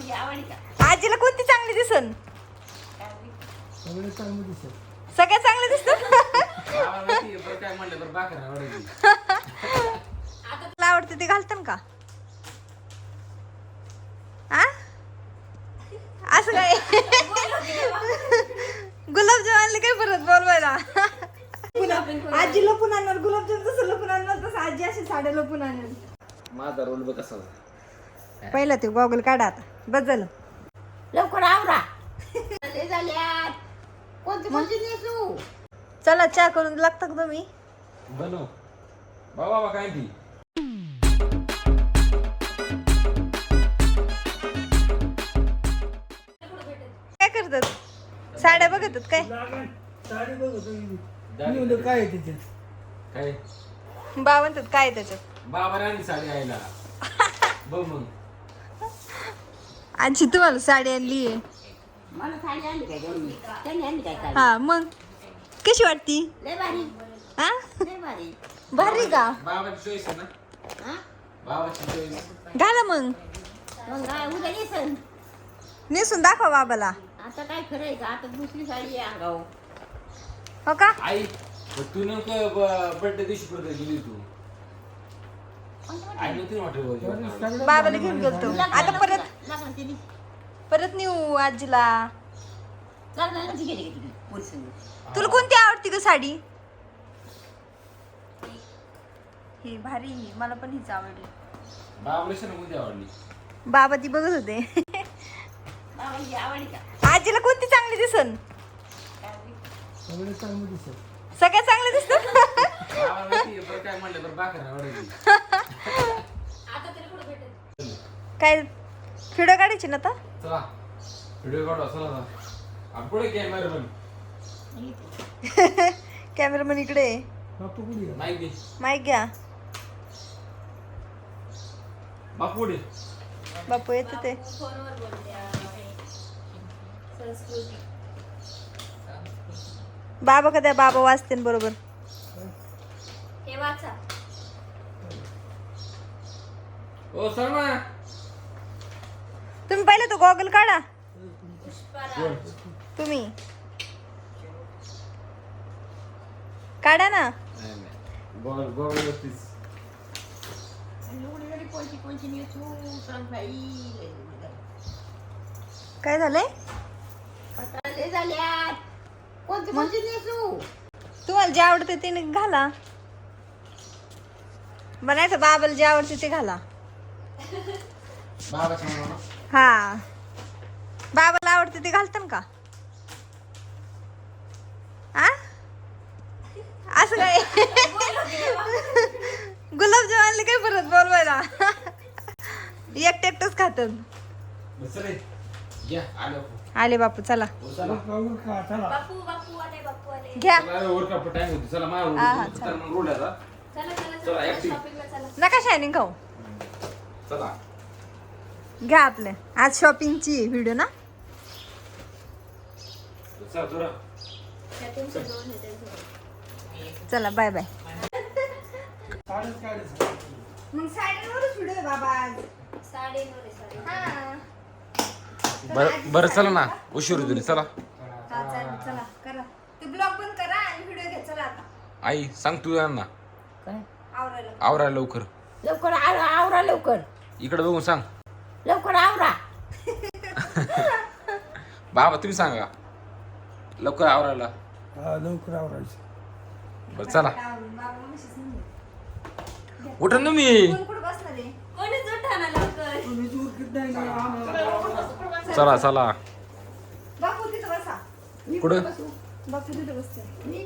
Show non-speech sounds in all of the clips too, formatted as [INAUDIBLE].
का? आजीला कोणती चांगली दिसन? सगळे चांगलं दिसत? तुला आवडते ते घालतं का? आ? असं काय? गुलाबजाम आणले काय परत बोलवायला? आजी लपून आणणार गुलाबजाम जसं लपून आणणार तसं आजी अशी साड्या लपून आणणार माझा रोल बघ कसा. पहिला ते गॉगल काढा आता. बस झालं लवकर आवरा. ते झाल्यात. कोणती कोणती नेसू चला चहा करून लागतं का तुम्ही? बनव. बाबा बाबा काय ती काय करतात? साड्या बघतात काय? लागण साडी बघतो मी म्हणलं काय आहे त्याच्यात? काय? बा म्हणतात काय त्याच्यात? बाबा राणी साडी [LAUGHS] बघ मग. आजी तुम्हाला साडी आणली आहे. मला साडी आणली काय त्यांनी? त्यांनी आणली काय साडी? हा मग. कशी वाटती? लय भारी. हा? लय भारी. भारी का? बाबाची चॉईस आहे ना? हा? बाबाची चॉईस घाला मग. मग काय उद्या नेसन. नेसून दाखवा बाबाला. आता काय खरं आहे का? आता दुसरी साडी आहे अंगावर. हो का? आई पण तू नेमकं बर्थडे दिवशी कुठे गेली तू आई नव्हती बाबाला घेऊन गेलतो. आता परत नेऊ आजीला. गेली का तुला कोणती आवडती ग साडी? ही भारी ही मला पण हीच आवडली. कोणती बाबा ती बघत होते. बाबांची आवडी का? आजीला कोणती चांगली दिसन? सगळे चांगलं दिसत सगळ्यात चांगले दिसत बाबाला माहिती आहे, बरं काय म्हणलं तर बाकर आवडायची. [LAUGHS] काय फिडो काढायची ना आता? चला. व्हिडिओ काढू चला आता. आपण पुढे कॅमेरा पण कॅमेरामन इकडे आहे. बापू कुठे आहे? माहिती माईक घ्या. बापू येते ते. बाबा कधी बाबा वाचते ना बरोबर? ओ सलमा तुम्ही राहिलं तो? गॉगल काढा. तुम्ही. काढा ना. काय झालंय? तुम्हाला जे आवडते तिने घाला. बनायचं बाबाला जे आवडते ते घाला. हा. बाबाला आवडते ते घालतं का? आ? असं काय? गुलाबजाम काय परत बोलवायला? एकटं एकटंच खातात बस रे या आलो. आले बापू चला. घ्या. हा, ऍक्टिव्ह नका शायनिंग खाऊ. चला. घ्या आपले. आज शॉपिंगची व्हिडिओ ना? चला जोरा चला बाय बाय मग व्हिडिओ बाबा आज. बरं बरं चला ना. उशीर होती चला. चालेल चला करा. ते ब्लॉग बंद करा आणि व्हिडिओ घ्या चला आता. आई सांग तू यांना. काय? आवरायला. आवरा लवकर. लवकर आव- आवरा लवकर. इकडे बघून सांग. लवकर आवरा. बाबा तुम्ही सांगा. लवकर आवरायला. हा लवकर आवरायचं. बरं चला. उठा ना मी. तुम्ही दूर किती नाही ना आम्हाला चला चला बापू तिथं बसा. कुठं? बापू तिथं बसते.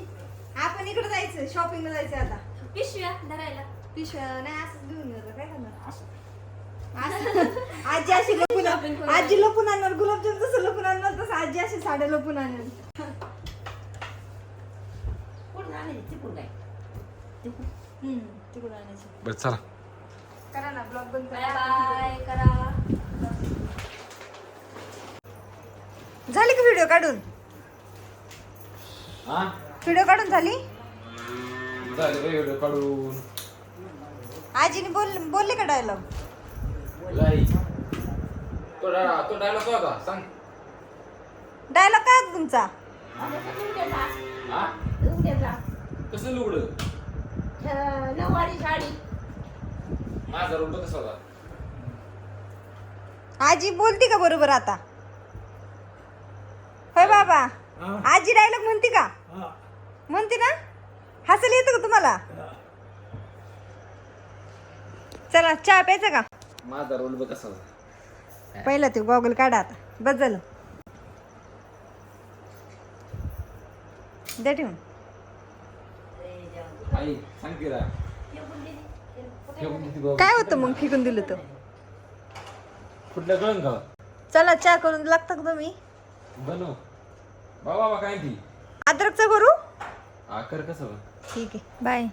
आपण इकडे जायचं शॉपिंगला जायचं आता. पिशव्या धरायला. पिशव्या नाही असंच घेऊन जायचं काय करणार? असं. आजी अशी लपून आजी लपून आणणार गुलाबजाम जसं लपून आणणार तसं आजी अशी साड्या लपून आणणार. आणायची? तिकडून काय तिकडून. हम्म, तिकडून आणायची. बरं चला. करा ना ब्लॉग बंद बाय करा. बाय करा. झाली का व्हिडिओ काढून? हा? व्हिडिओ काढून झाली? झाले व्हिडिओ काढून. आजीने बोल बोलले का डायलॉग लाई तो तो डायलॉग काय होता सांग डायलॉग काय होता तुमचा? हा कसं लुगडं नऊवारी साडी माझा कसा होता आजी बोलती का बरोबर आता? होय बाबा आजी डायलॉग म्हणते का? म्हणते ना? हसायला येतं का तुम्हाला? चला चहा प्यायचा का? माझा रोल बघ कसा होता. पहिला ते गॉगल काढा आता. बस झालं. द्या ठेवून. आई सांग की. काय होतं मग फेकून दिलं तर कुठलं का चला चहा करून लागता का तुम्ही? बनव. बाबा बाबा काय ती? अद्रकचा करू? आकर कसं? ठीक आहे बाय